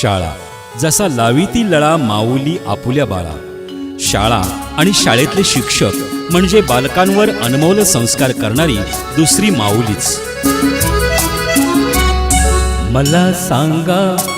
शाळा. जसा लावी ती लळा माऊली आपुल्या बाळा. शाळा आणि शाळेतले शिक्षक म्हणजे बालकांवर अनमोल संस्कार करणारी दुसरी माऊलीच. मला सांगा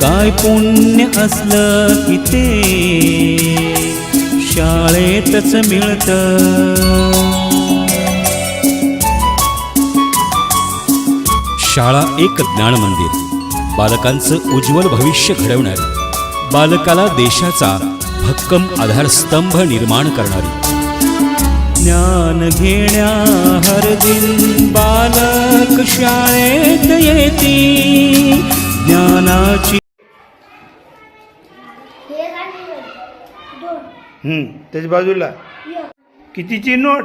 काय पुण्य असलं की ते? शाळेतच मिळत. शाळा एक ज्ञान मंदिर. बालकांचं उज्ज्वल भविष्य घडवणारी. बालकाला देशाचा भक्कम आधारस्तंभ निर्माण करणारी. ज्ञान घेण्या हर दिन बालक शाळेत येती. ज्ञानाची हे गाणे त्याच्या बाजूला. एक कितीची नोट?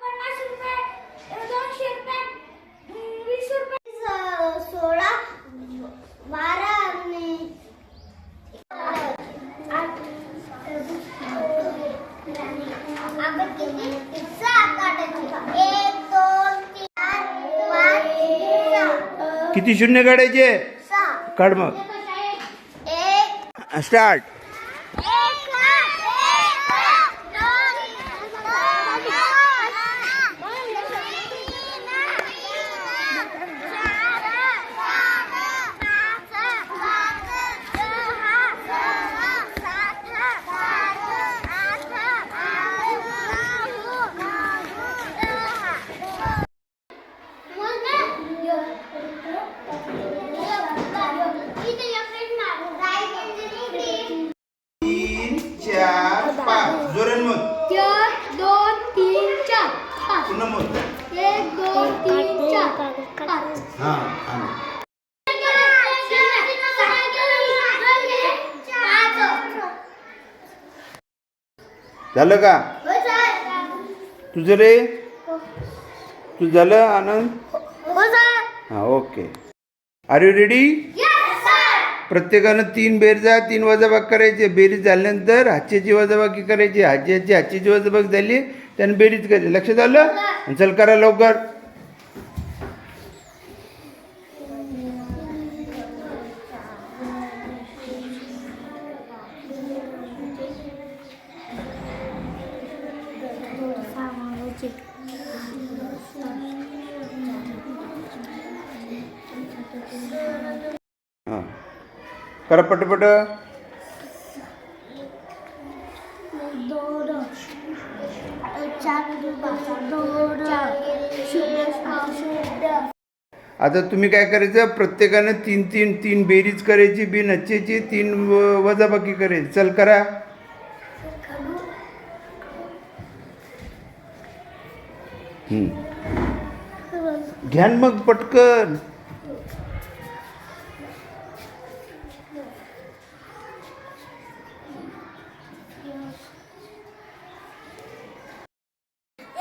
पन्नास रुपये दोनशे रुपये वीस रुपये. सोळा बारा आणि आठ. आपण किती? सहा काढायचे एक दोन तीन चार पाच सहा. किती शून्य काढायचे? सहा. काढ मग. एक. स्टार्ट तीन चार पाच जोरण मग चार दोन तीन चार पाच पुन्हा मग. एक दोन तीन चार. पाच हां आणि झालं का? तुझं रे? तू झालं आनंद? हां ओके. आर यू रेडी प्रत्येकानं तीन बेरजा तीन वजाबाग करायचे. बेरीज झाल्यानंतर हातच्याची वजाबाकी करायची हातच्याची हातच्याची वजाबाग झाली त्याने बेरीज केली. लक्षात आलं? चल करा लवकर. हां. करा पटपट दोन चार दोन शून्य शून्य आता तुम्ही काय करायचं? प्रत्येकानं तीन तीन तीन बेरीज करायची बिन हच्चेची तीन वजाबाकी करायची. चल करा. घ्यान घ्या न मग पटकन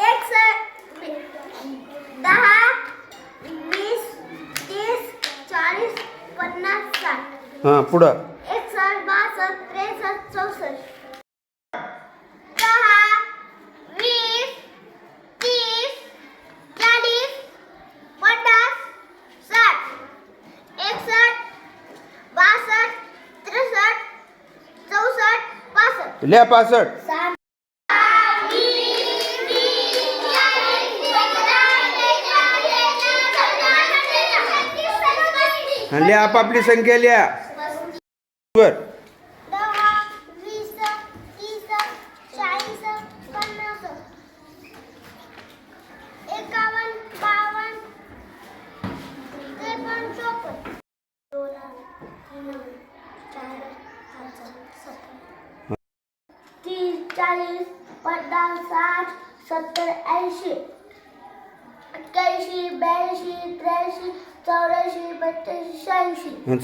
एक सर दहा वीस तीस चाळीस पन्नास साठ हां पुढं. एकसष्ट बासष्ट त्रेसष्ट चौसष्ट. दहा वीस तीस चाळीस पन्नास साठ. एकसष्ट बासष्ट त्रेसष्ट चौसष्ट पासष्ट. लिहा पासष्ट. साठ हां लिहा आपापली संख्या लिहा. वर दहा वीस तीस चाळीस पन्नास. साठ सत्तर ऐंशी. एक्क्याऐंशी ब्याऐंशी त्र्याऐंशी चौऱ्याऐंशी पंच्याऐंशी शहाऐंशी. हं,